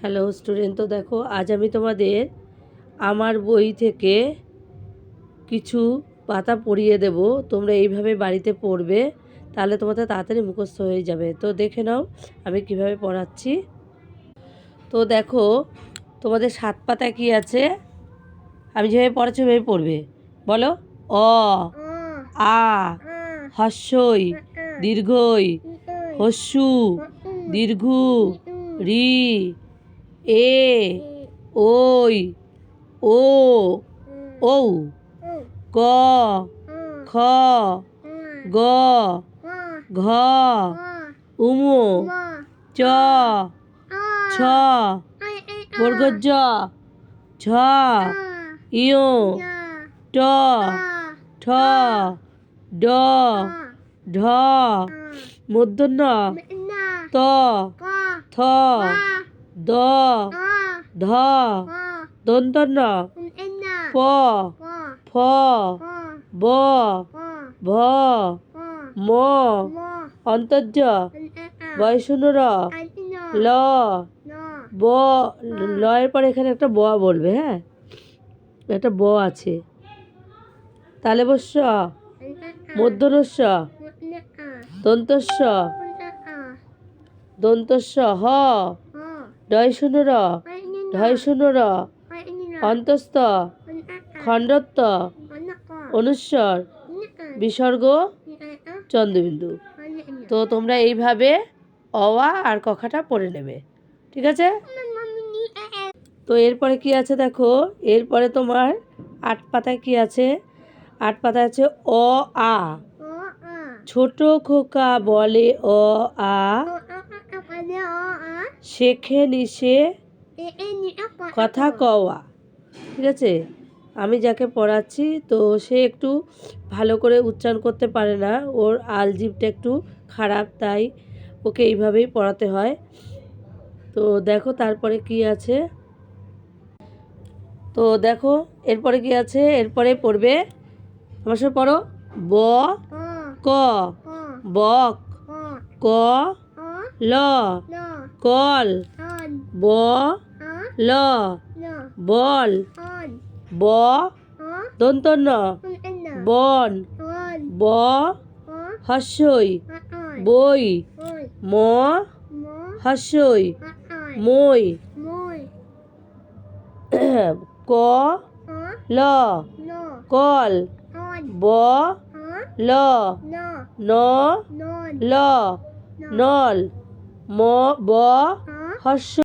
Hello student তো দেখো, আজ আমি তোমাদের আমার বই থেকে কিছু পাতা পড়িয়ে দেব। তোমরা এইভাবে বাড়িতে পড়বে, তাহলে তোমাদের তাড়াতাড়ি মুখস্থ হয়ে যাবে। তো দেখে নাও, আমি কীভাবে পড়াচ্ছি। তো দেখো, তোমাদের সাত পাতা কি আছে? আমি যেভাবে পড়াচ্ছি ওইভাবে পড়বে। বলো, অ, আ হস্যই দীর্ঘই, হস্যু, দীর্ঘু, রি এ, ওই, ও, ঔ ক খ, গ, ঘ, উমো, চ, ছ, বর্গজ, ঝ, ইয়, ট, ঠ, ড, ঢ মূর্ধন্য ত, থ দ ধ দন্তন্য প ফ ব ভ ম অন্তর্য বয়শূন্যর ল ব লয়ের পরে এখানে একটা ব বলবে হ্যাঁ? একটা ব আছে। তালে বস্য মধ্যরস্য দন্তস্য দন্তস্য হ ডয় শূন্য র। ঢয় শূন্য র। অন্তস্থ। খণ্ডত্ব। অনুস্বর। বিসর্গ। চন্দ্রবিন্দু। তো তোমরা এইভাবে অওয়া আর কখাটা পড়ে নেবে। ঠিক আছে? তো এরপরে কি আছে দেখো? এরপরে তোমার আট পাতায় কি আছে? আট পাতায় আছে অ আ। ছোট খোকা বলে অ আ। শেখে নিশে কথা কওয়া। ঠিক আছে? আমি যাকে পড়াচ্ছি তো সে একটু ভালো করে উচ্চারণ করতে পারে না। ওর আলজিভটা একটু খারাপ তাই ওকে এইভাবেই পড়াতে হয়। তো দেখো তারপরে কি আছে? তো দেখো এরপরে কি আছে? এরপরে পড়বে। আমার সাথে পড়ো। ব ক বক ক ল কল ব ল বল ব দন্তন্য বন ব হস্যই বই ম হস্যই মই ক ল কল ব ল ন ল নল ম ব হস্য